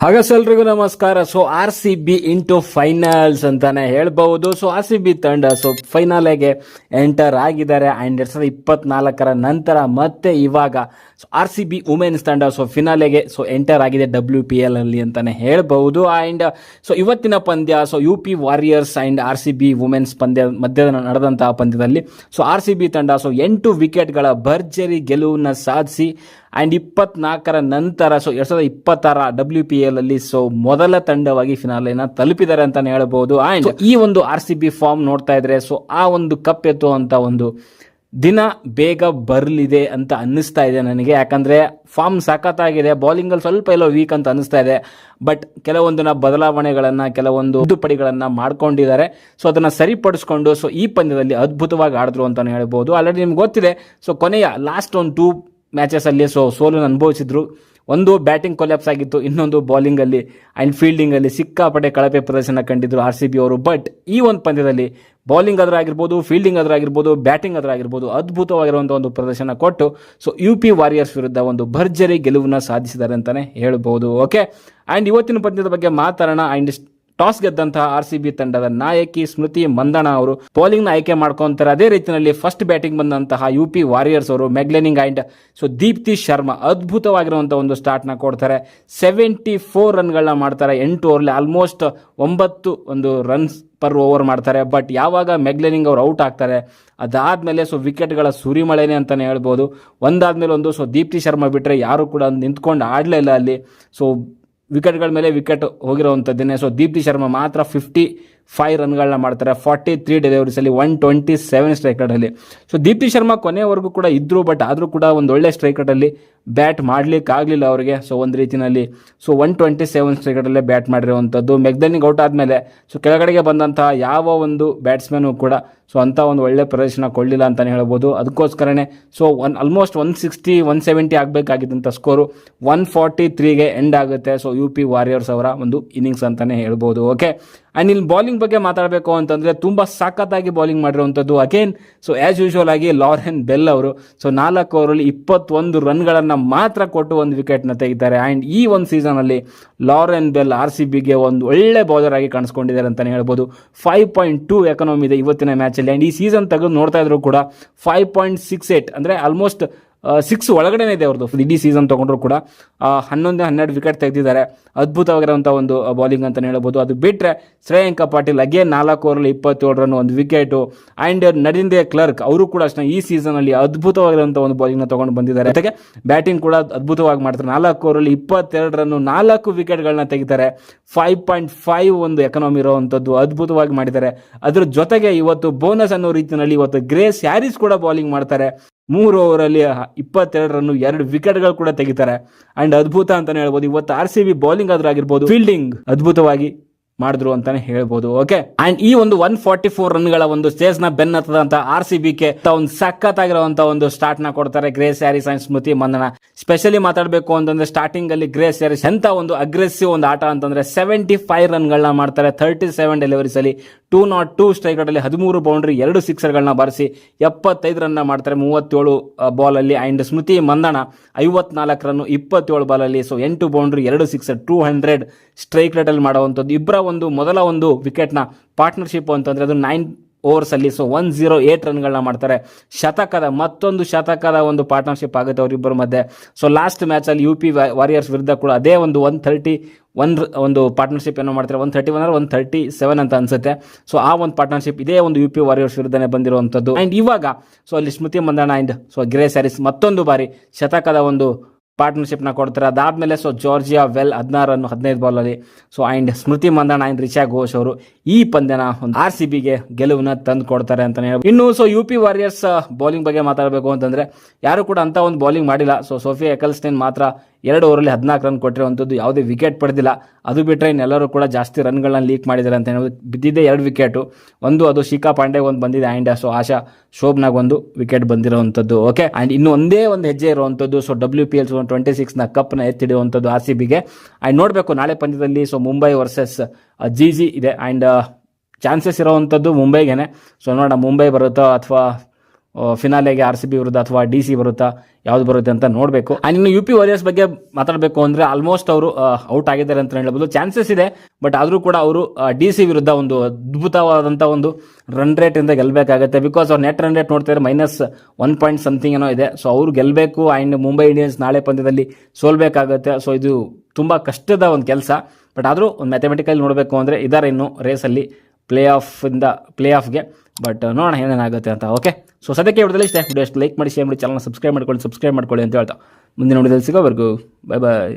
ಹಾಗಾದ್ರೆ ಎಲ್ರಿಗೂ ನಮಸ್ಕಾರ. So R C B into finals ಅಂತಾನೆ ಹೇಳ್ಬಹುದು. ಸೊ ಆರ್ ಸಿ ಬಿ ತಂಡ ಸೊ ಫೈನಲ್ಗೆ ಎಂಟರ್ ಆಗಿದ್ದಾರೆ. ಆ್ಯಂಡ್ ಎರಡ್ ಸಾವಿರದ ಇಪ್ಪತ್ನಾಲ್ಕರ ನಂತರ ಮತ್ತೆ ಇವಾಗ so R C B women's ತಂಡ ಸೊ ಫಿನಾಲೆಗೆ ಸೊ ಎಂಟರ್ ಆಗಿದೆ ಡಬ್ಲ್ಯೂ ಪಿ ಎಲ್ ಅಲ್ಲಿ ಅಂತಾನೆ ಹೇಳ್ಬಹುದು. ಅಂಡ್ ಸೊ ಇವತ್ತಿನ ಪಂದ್ಯ so U P Warriors and R C B women's ಪಂದ್ಯ, ಮಧ್ಯದ ನಡೆದಂತಹ ಪಂದ್ಯದಲ್ಲಿ ಸೊ ಆರ್ ಸಿ ಬಿ ತಂಡ ಸೊ ಎಂಟು ವಿಕೆಟ್ಗಳ ಭರ್ಜರಿ ಗೆಲುವನ್ನು ಸಾಧಿಸಿ ಅಂಡ್ ಇಪ್ಪತ್ನಾಲ್ಕರ ನಂತರ ಸೊ ಎರಡು ಸಾವಿರದ ಇಪ್ಪತ್ತಾರ ಡಬ್ಲ್ಯೂ ಪಿ ಎಲ್ ಅಲ್ಲಿ ಸೊ ಮೊದಲ ತಂಡವಾಗಿ ಫಿನಾಲೆನ ತಲುಪಿದ್ದಾರೆ ಅಂತಾನೆ ಹೇಳ್ಬೋದು. ಆ್ಯಂಡ್ ಈ ಒಂದು ಆರ್ ಸಿ ಬಿ ಫಾರ್ಮ್ ನೋಡ್ತಾ ಇದ್ರೆ ಸೊ ಆ ಒಂದು ಕಪ್ ಎತ್ತುವಂತ ಒಂದು ದಿನ ಬೇಗ ಬರಲಿದೆ ಅಂತ ಅನ್ನಿಸ್ತಾ ಇದೆ ನನಗೆ. ಯಾಕಂದರೆ ಫಾರ್ಮ್ ಸಖತ್ತಾಗಿದೆ ಬೌಲಿಂಗಲ್ಲಿ ಸ್ವಲ್ಪ ಎಲ್ಲೋ ವೀಕ್ ಅಂತ ಅನ್ನಿಸ್ತಾ ಇದೆ. ಬಟ್ ಕೆಲವೊಂದು ಬದಲಾವಣೆಗಳನ್ನು ಕೆಲವೊಂದು ತಿದ್ದುಪಡಿಗಳನ್ನು ಮಾಡ್ಕೊಂಡಿದ್ದಾರೆ. ಸೊ ಅದನ್ನು ಸರಿಪಡಿಸ್ಕೊಂಡು ಸೊ ಈ ಪಂದ್ಯದಲ್ಲಿ ಅದ್ಭುತವಾಗಿ ಆಡಿದ್ರು ಅಂತಲೇ ಹೇಳ್ಬೋದು. ಆಲ್ರೆಡಿ ನಿಮ್ಗೆ ಗೊತ್ತಿದೆ ಸೊ ಕೊನೆಯ ಲಾಸ್ಟ್ ಒಂದು ಟೂ ಮ್ಯಾಚಸ್ ಅಲ್ಲಿ ಸೊ ಸೋಲನ್ನು ಅನುಭವಿಸಿದ್ರು. ಒಂದು ಬ್ಯಾಟಿಂಗ್ ಕೊಲ್ಯಾಪ್ಸ್ ಆಗಿತ್ತು, ಇನ್ನೊಂದು ಬೌಲಿಂಗ್ ಅಲ್ಲಿ ಅಂಡ್ ಫೀಲ್ಡಿಂಗ್ ಅಲ್ಲಿ ಸಿಕ್ಕಾಪಟ್ಟೆ ಕಳಪೆ ಪ್ರದರ್ಶನ ಕಂಡಿದ್ರು ಆರ್ ಸಿ ಬಿ ಅವರು. ಬಟ್ ಈ ಒಂದು ಪಂದ್ಯದಲ್ಲಿ ಬೌಲಿಂಗ್ ಆದ್ರೂ ಆಗಿರ್ಬೋದು ಫೀಲ್ಡಿಂಗ್ ಆದ್ರೂ ಆಗಿರ್ಬೋದು ಬ್ಯಾಟಿಂಗ್ ಆದ್ರೂ ಆಗಿರ್ಬೋದು ಅದ್ಭುತವಾಗಿರುವಂಥ ಒಂದು ಪ್ರದರ್ಶನ ಕೊಟ್ಟು ಸೊ ಯು ಪಿ ವಾರಿಯರ್ಸ್ ವಿರುದ್ಧ ಒಂದು ಭರ್ಜರಿ ಗೆಲುವನ್ನ ಸಾಧಿಸಿದ್ದಾರೆ ಅಂತಾನೆ ಹೇಳ್ಬೋದು. ಓಕೆ ಅಂಡ್ ಇವತ್ತಿನ ಪಂದ್ಯದ ಬಗ್ಗೆ ಮಾತಾಡೋಣ ಅಂಡ್ ಟಾಸ್ ಗೆದ್ದಂತಹ ಆರ್ ತಂಡದ ನಾಯಕಿ ಸ್ಮೃತಿ ಮಂದಣ ಅವರು ಬೌಲಿಂಗ್ನ ಆಯ್ಕೆ ಮಾಡ್ಕೊಂತಾರೆ. ಅದೇ ರೀತಿಯಲ್ಲಿ ಫಸ್ಟ್ ಬ್ಯಾಟಿಂಗ್ ಬಂದಂತಹ ಯು ಪಿ ವಾರಿಯರ್ಸ್ ಅವರು Meg Lanning and so Deepti Sharma ಅದ್ಭುತವಾಗಿರುವಂತಹ ಒಂದು ಸ್ಟಾರ್ಟ್ನ ಕೊಡ್ತಾರೆ. ಸೆವೆಂಟಿ ಫೋರ್ ರನ್ಗಳನ್ನ ಮಾಡ್ತಾರೆ. ಎಂಟು ಓವರ್ಲಿ ಆಲ್ಮೋಸ್ಟ್ ಒಂಬತ್ತು ಒಂದು ರನ್ಸ್ ಪರ್ ಓವರ್ ಮಾಡ್ತಾರೆ. ಬಟ್ ಯಾವಾಗ ಮೆಗ್ಲೆನಿಂಗ್ ಅವರು ಔಟ್ ಆಗ್ತಾರೆ, ಅದಾದ್ಮೇಲೆ ಸೊ ವಿಕೆಟ್ಗಳ ಸುರಿಮಳೆನೆ ಅಂತಲೇ ಹೇಳ್ಬೋದು. ಒಂದಾದ್ಮೇಲೆ ಒಂದು, ಸೊ ದೀಪ್ತಿ ಶರ್ಮಾ ಬಿಟ್ರೆ ಯಾರು ಕೂಡ ನಿಂತ್ಕೊಂಡು ಆಡಲೇ ಇಲ್ಲ ಅಲ್ಲಿ. ಸೊ ವಿಕೆಟ್ಗಳ ಮೇಲೆ ವಿಕೆಟ್ ಹೋಗಿರುವಂಥದ್ದೇನೆ ಸೊ ದೀಪ್ತಿ ಶರ್ಮಾ ಮಾತ್ರ ಫಿಫ್ಟಿ ಫೈವ್ ರನ್ಗಳನ್ನ ಮಾಡ್ತಾರೆ. ಫಾರ್ಟಿ ತ್ರೀ ಡೆಲಿವರೀಸಲ್ಲಿ ಒನ್ ಟ್ವೆಂಟಿ ಸೆವೆನ್ ಸ್ಟ್ರೈಕ್ ರೇಟಲ್ಲಿ ಸೊ ದೀಪ್ತಿ ಶರ್ಮಾ ಕೊನೆವರೆಗೂ ಕೂಡ ಇದ್ರು ಬಟ್ ಆದರೂ ಕೂಡ ಒಂದು ಒಳ್ಳೆ ಸ್ಟ್ರೈಕ್ ರೇಟಲ್ಲಿ ಬ್ಯಾಟ್ ಮಾಡ್ಲಿಕ್ಕೆ ಆಗಲಿಲ್ಲ ಅವರಿಗೆ. ಸೊ ಒಂದು ರೀತಿಯಲ್ಲಿ so one twenty seven strike ರೇಟಲ್ಲೇ bat ಮಾಡಿರುವಂಥದ್ದು ಮೆಗ್ದನಿಗೆ ಔಟ್ ಆದಮೇಲೆ ಸೊ ಕೆಳಗಡೆಗೆ ಬಂದಂತಹ ಯಾವ ಒಂದು ಬ್ಯಾಟ್ಸ್ಮನ್ನು ಕೂಡ ಸೊ ಅಂಥ ಒಂದು ಒಳ್ಳೆ ಪ್ರದರ್ಶನ ಕೊಡಲಿಲ್ಲ ಅಂತಲೇ ಹೇಳ್ಬೋದು. ಅದಕ್ಕೋಸ್ಕರನೇ so one almost one sixty one seventy ಆಗಬೇಕಾಗಿದ್ದಂಥ score one forty ತ್ರೀಗೆ ಎಂಡ್ ಆಗುತ್ತೆ. ಸೊ ಯು ಪಿ ವಾರಿಯರ್ಸ್ ಅವರ ಒಂದು ಇನ್ನಿಂಗ್ಸ್ ಅಂತಲೇ ಹೇಳ್ಬೋದು. ಓಕೆ ಆ್ಯಂಡ್ ಇಲ್ಲಿ ಬೌಲಿಂಗ್ ಬಗ್ಗೆ ಮಾತಾಡಬೇಕು ಅಂತಂದರೆ ತುಂಬ ಸಖತ್ತಾಗಿ ಬೌಲಿಂಗ್ ಮಾಡಿರುವಂಥದ್ದು ಅಗೇನ್ ಸೊ ಆ್ಯಸ್ ಯೂಶುವಲ್ ಆಗಿ ಲಾರೆನ್ ಬೆಲ್ ಅವರು. ಸೊ ನಾಲ್ಕು ಓವರಲ್ಲಿ ಇಪ್ಪತ್ತೊಂದು ರನ್ಗಳನ್ನು ಮಾತ್ರ ಕೊಟ್ಟು ಒಂದು ವಿಕೆಟ್ನ ತೆಗಿತಾರೆ. ಆ್ಯಂಡ್ ಈ ಒಂದು ಸೀಸನಲ್ಲಿ ಲಾರೆನ್ ಬೆಲ್ ಆರ್ ಸಿ ಬಿಗೆ ಒಂದು ಒಳ್ಳೆ ಬೌಲರ್ ಆಗಿ ಕಾಣಿಸ್ಕೊಂಡಿದ್ದಾರೆ ಅಂತಲೇ ಹೇಳ್ಬೋದು. ಫೈವ್ ಪಾಯಿಂಟ್ ಟೂ ಎಕನಾಮಿ ಇದೆ ಇವತ್ತಿನ ಮ್ಯಾಚಲ್ಲಿ ಆ್ಯಂಡ್ ಈ ಸೀಸನ್ ತೆಗೆದು ನೋಡ್ತಾ ಇದ್ರು ಕೂಡ ಫೈವ್ ಪಾಯಿಂಟ್ ಸಿಕ್ಸ್ ಏಟ್ ಅಂದರೆ ಆಲ್ಮೋಸ್ಟ್ ಸಿಕ್ಸ್ ಒಳಗಡೆನೇ ಇದೆ ಅವ್ರದ್ದು ಇಡೀ ಸೀಸನ್ ತೊಗೊಂಡ್ರು ಕೂಡ ಹನ್ನೊಂದು, ಹನ್ನೆರಡು ವಿಕೆಟ್ ತೆಗೆದಿದ್ದಾರೆ. ಅದ್ಭುತವಾಗಿರುವಂಥ ಒಂದು ಬೌಲಿಂಗ್ ಅಂತಲೇ ಹೇಳ್ಬೋದು. ಅದು ಬಿಟ್ಟರೆ ಶ್ರೇಯಾಂಕ ಪಾಟೀಲ್ ಅಗೇನ್ ನಾಲ್ಕು ಓವರಲ್ಲಿ ಇಪ್ಪತ್ತೇಳು ರನ್ ಒಂದು ವಿಕೆಟು ಆ್ಯಂಡ್ ನಡಿಂದೆ ಕ್ಲರ್ಕ್ ಅವರು ಕೂಡ ಅಷ್ಟೇ ಈ ಸೀಸನಲ್ಲಿ ಅದ್ಭುತವಾಗಿರುವಂಥ ಒಂದು ಬೌಲಿಂಗ್ನ ತೊಗೊಂಡು ಬಂದಿದ್ದಾರೆ. ಜೊತೆಗೆ ಬ್ಯಾಟಿಂಗ್ ಕೂಡ ಅದ್ಭುತವಾಗಿ ಮಾಡ್ತಾರೆ. ನಾಲ್ಕು ಓವರಲ್ಲಿ ಇಪ್ಪತ್ತೆರಡು ರನ್ನು ನಾಲ್ಕು ವಿಕೆಟ್ಗಳನ್ನ ತೆಗಿತಾರೆ. ಫೈವ್ ಪಾಯಿಂಟ್ ಫೈವ್ ಒಂದು ಎಕನಾಮಿ ಇರುವಂಥದ್ದು ಅದ್ಭುತವಾಗಿ ಮಾಡಿದ್ದಾರೆ. ಅದ್ರ ಜೊತೆಗೆ ಇವತ್ತು ಬೋನಸ್ ಅನ್ನೋ ರೀತಿಯಲ್ಲಿ ಇವತ್ತು ಗ್ರೇಸ್ ಹ್ಯಾರಿಸ್ ಕೂಡ ಬೌಲಿಂಗ್ ಮಾಡ್ತಾರೆ. ಮೂರು ಓವರಲ್ಲಿ ಇಪ್ಪತ್ತೆರಡು ರನ್ನು ಎರಡು ವಿಕೆಟ್ಗಳು ಕೂಡ ತೆಗಿತಾರೆ. ಅಂಡ್ ಅದ್ಭುತ ಅಂತಾನೆ ಹೇಳ್ಬೋದು, ಇವತ್ತು ಆರ್ ಸಿ ಬಿ ಬೌಲಿಂಗ್ ಆದ್ರೂ ಆಗಿರ್ಬೋದು ಫೀಲ್ಡಿಂಗ್ ಅದ್ಭುತವಾಗಿ ಮಾಡಿದ್ರು ಅಂತಾನೆ ಹೇಳ್ಬೋದು ಓಕೆ ಅಂಡ್ ಈ ಒಂದು ಒನ್ ಫಾರ್ಟಿ ಫೋರ್ ರನ್ಗಳ ಒಂದು ಸ್ಟೇಜ್ನ ಬೆನ್ನತ್ತದಂತ ಆರ್ ಸಿ ಬಿ ಕೆ ಒಂದು ಸಖತ್ತಾಗಿರುವಂತ ಒಂದು ಸ್ಟಾರ್ಟ್ನ ಕೊಡ್ತಾರೆ. Grace Harris and Smriti Mandhana specially ಮಾತಾಡಬೇಕು ಅಂತಂದ್ರೆ ಸ್ಟಾರ್ಟಿಂಗ್ ಅಲ್ಲಿ ಗ್ರೇಸ್ ಹ್ಯಾರಿಸ್ ಎಂತ ಒಂದು ಅಗ್ರೆಸಿವ್ ಒಂದು ಆಟ ಅಂತಂದ್ರೆ ಸೆವೆಂಟಿ ಫೈವ್ ರನ್ಗಳನ್ನ ಮಾಡ್ತಾರೆ. ಥರ್ಟಿ ಸೆವೆನ್ ಡೆಲಿವರೀಸ್ ಅಲ್ಲಿ ಟೂ ನಾಟ್ ಟೂ ಸ್ಟ್ರೈಕ್ ಅಲ್ಲಿ ಹದಿಮೂರು ಬೌಂಡ್ರಿ ಎರಡು ಸಿಕ್ಸರ್ಗಳನ್ನ ಬಾರಿಸಿ ಎಪ್ಪತ್ತೈದು ರನ್ನ ಮಾಡ್ತಾರೆ ಮೂವತ್ತೇಳು ಬಾಲ್ ಅಲ್ಲಿ. ಅಂಡ್ ಸ್ಮೃತಿ ಮಂದಣ ಐವತ್ನಾಲ್ಕು ರನ್ ಇಪ್ಪತ್ತೇಳು ಬಾಲ್ ಅಲ್ಲಿ. ಸೊ ಎಂಟು ಬೌಂಡ್ರಿ ಎರಡು sixer two hundred strike rate ಅಲ್ಲಿ ಮಾಡುವಂಥದ್ದು. ಇಬ್ಬರ ಒಂದು, ಮೊದಲ ಒಂದು ವಿಕೆಟ್ನ ಪಾರ್ಟ್ನರ್ಶಿಪ್ ಅಂತಂದ್ರೆ ಅದು ನೈನ್ ಓವರ್ಸ್ ಅಲ್ಲಿ ಸೊ ಒನ್ ಜೀರೋ ಏಟ್ ರನ್ಗಳನ್ನ ಮಾಡ್ತಾರೆ. ಶತಕದ ಮತ್ತೊಂದು ಶತಕದ ಒಂದು ಪಾರ್ಟ್ನರ್ಶಿಪ್ ಆಗುತ್ತೆ ಅವರಿಬ್ಬರ ಮಧ್ಯೆ. ಸೊ ಲಾಸ್ಟ್ ಮ್ಯಾಚ್ ಅಲ್ಲಿ ಯು ಪಿ ವಾರಿಯರ್ಸ್ ವಿರುದ್ಧ ಕೂಡ ಅದೇ ಒಂದು ಒನ್ ಥರ್ಟಿ ಒನ್ ಒಂದು ಪಾರ್ಟ್ನರ್ಶಿಪ್ ಏನೋ ಮಾಡ್ತಾರೆ. One thirty one one thirty seven ಅಂತ ಅನ್ಸುತ್ತೆ. ಸೊ ಆ ಒಂದು ಪಾರ್ಟ್ನರ್ಶಿಪ್ ಇದೇ ಒಂದು ಯು ಪಿ ವಾರಿಯರ್ಸ್ ವಿರುದ್ಧನೇ ಬಂದಿರುವಂಥದ್ದು ಅಂಡ್ ಇವಾಗ ಸೊ ಅಲ್ಲಿ Smriti Mandhana and so Grace Harris ಮತ್ತೊಂದು ಬಾರಿ ಶತಕದ ಒಂದು ಪಾರ್ಟ್ನರ್ಶಿಪ್ನ ಕೊಡ್ತಾರೆ. ಅದಾದಮೇಲೆ ಸೊ ಜಾರ್ಜಿಯಾ ವೆಲ್ ಹದಿನಾರು ರನ್ ಹದಿನೈದು ಬಾಲಲ್ಲಿ so and Smriti Mandhana and Richa Ghosh ಅವರು ಈ ಪಂದ್ಯನ ಒಂದು ಆರ್ ಸಿ ಬಿಗೆ ಗೆಲುವನ್ನ ತಂದು ಕೊಡ್ತಾರೆ ಅಂತಲೇ ಹೇಳಿ ಇನ್ನು so U P Warriors bowling ಬಗ್ಗೆ ಮಾತಾಡಬೇಕು ಅಂತಂದ್ರೆ ಯಾರು ಕೂಡ ಅಂತ ಒಂದು ಬೌಲಿಂಗ್ ಮಾಡಿಲ್ಲ. ಸೊ ಸೋಫಿಯಾ ಎಕಲ್ಸ್ಟೈನ್ ಮಾತ್ರ ಎರಡು ಓವರಲ್ಲಿ ಹದಿನಾಲ್ಕು ರನ್ ಕೊಟ್ಟಿರುವಂಥದ್ದು ಯಾವುದೇ ವಿಕೆಟ್ ಪಡೆದಿಲ್ಲ. ಅದು ಬಿಟ್ಟರೆ ಇನ್ನೆಲ್ಲರೂ ಕೂಡ ಜಾಸ್ತಿ ರನ್ಗಳನ್ನ ಲೀಕ್ ಮಾಡಿದ್ದಾರೆ ಅಂತ ಹೇಳೋದು. ಬಿದ್ದಿದ್ದೆ ಎರಡು ವಿಕೆಟು ಒಂದು ಅದು ಶಿಖಾ ಪಾಂಡೆ ಒಂದು ಬಂದಿದೆ ಆ್ಯಂಡ್ ಸೊ ಆಶಾ ಶೋಭ್ನಾಗ ಒಂದು ವಿಕೆಟ್ ಬಂದಿರುವಂಥದ್ದು. ಓಕೆ ಆ್ಯಂಡ್ ಇನ್ನು ಒಂದೇ ಒಂದು ಹೆಜ್ಜೆ ಇರುವಂಥದ್ದು. So W P L twenty ಸಿಕ್ಸ್ನ ಕಪ್ನ ಎತ್ತಿಡುವಂಥದ್ದು ಆರ್ ಸಿ ಬಿಗೆ ಆ್ಯಂಡ್ ನೋಡಬೇಕು, ನಾಳೆ ಪಂದ್ಯದಲ್ಲಿ so Mumbai versus G G ಇದೆ. ಆ್ಯಂಡ್ ಚಾನ್ಸಸ್ ಇರೋವಂಥದ್ದು ಮುಂಬೈಗೇನೆ ಸೊ ನೋಡೋಣ ಮುಂಬೈ ಬರುತ್ತೋ ಅಥವಾ ಫಿನಾಲೆಗೆ ಆರ್ ಸಿ ಬಿ ವಿರುದ್ಧ ಅಥವಾ ಡಿ ಸಿ ಬರುತ್ತಾ ಯಾವ್ದು ಬರುತ್ತೆ ಅಂತ ನೋಡಬೇಕು. ಆ್ಯಂಡ್ ಇನ್ನು ಯು ಪಿ ವಾರಿಯರ್ಸ್ ಬಗ್ಗೆ ಮಾತಾಡಬೇಕು ಅಂದರೆ ಆಲ್ಮೋಸ್ಟ್ ಅವರು ಔಟ್ ಆಗಿದ್ದಾರೆ ಅಂತ ಹೇಳ್ಬೋದು. ಚಾನ್ಸಸ್ ಇದೆ ಬಟ್ ಆದರೂ ಕೂಡ ಅವರು ಡಿ ಸಿ ವಿರುದ್ಧ ಒಂದು ಅದ್ಭುತವಾದಂಥ ಒಂದು ರನ್ ರೇಟಿಂದ ಗೆಲ್ಲಬೇಕಾಗುತ್ತೆ ಬಿಕಾಸ್ ಅವ್ರು ನೆಟ್ ರನ್ ರೇಟ್ ನೋಡ್ತಿದ್ರೆ ಮೈನಸ್ ಒನ್ ಪಾಯಿಂಟ್ ಸಮಥಿಂಗ್ ಏನೋ ಇದೆ. ಸೊ ಅವ್ರು ಗೆಲ್ಲಬೇಕು ಆ್ಯಂಡ್ ಮುಂಬೈ ಇಂಡಿಯನ್ಸ್ ನಾಳೆ ಪಂದ್ಯದಲ್ಲಿ ಸೋಲ್ಬೇಕಾಗುತ್ತೆ. ಸೊ ಇದು ತುಂಬ ಕಷ್ಟದ ಒಂದು ಕೆಲಸ. ಬಟ್ ಆದರೂ ಒಂದು ಮ್ಯಾಥಮೆಟಿಕಲ್ ನೋಡಬೇಕು ಅಂದರೆ ಇದ್ದಾರೆ ಇನ್ನು ರೇಸಲ್ಲಿ ಪ್ಲೇ ಆಫಿಂದ ಪ್ಲೇ ಆಫ್ಗೆ ಬಟ್ ನೋಡೋಣ ಏನೇನಾಗುತ್ತೆ ಅಂತ ಓಕೆ ಸೊ ಸದ್ಯಕ್ಕೆ ವಿಡಿಯೋದಲ್ಲಿ ಇಷ್ಟೇ. ವಿಡಿಯೋ ಲೈಕ್ ಮಾಡಿ ಶೇರ್ ಮಾಡಿ ಚಾನಲ್ ಸಬ್ಸ್ಕ್ರೈಬ್ ಮಾಡ್ಕೊಳ್ಳಿ ಸಬ್ಸ್ಕ್ರೈಬ್ ಮಾಡ್ಕೊಳ್ಳಿ ಅಂತ ಹೇಳ್ತಾ. ಮುಂದಿನ ವಿಡಿಯೋದಲ್ಲಿ ಸಿಗೋವರೆಗೂ ಬೈ ಬಾಯ್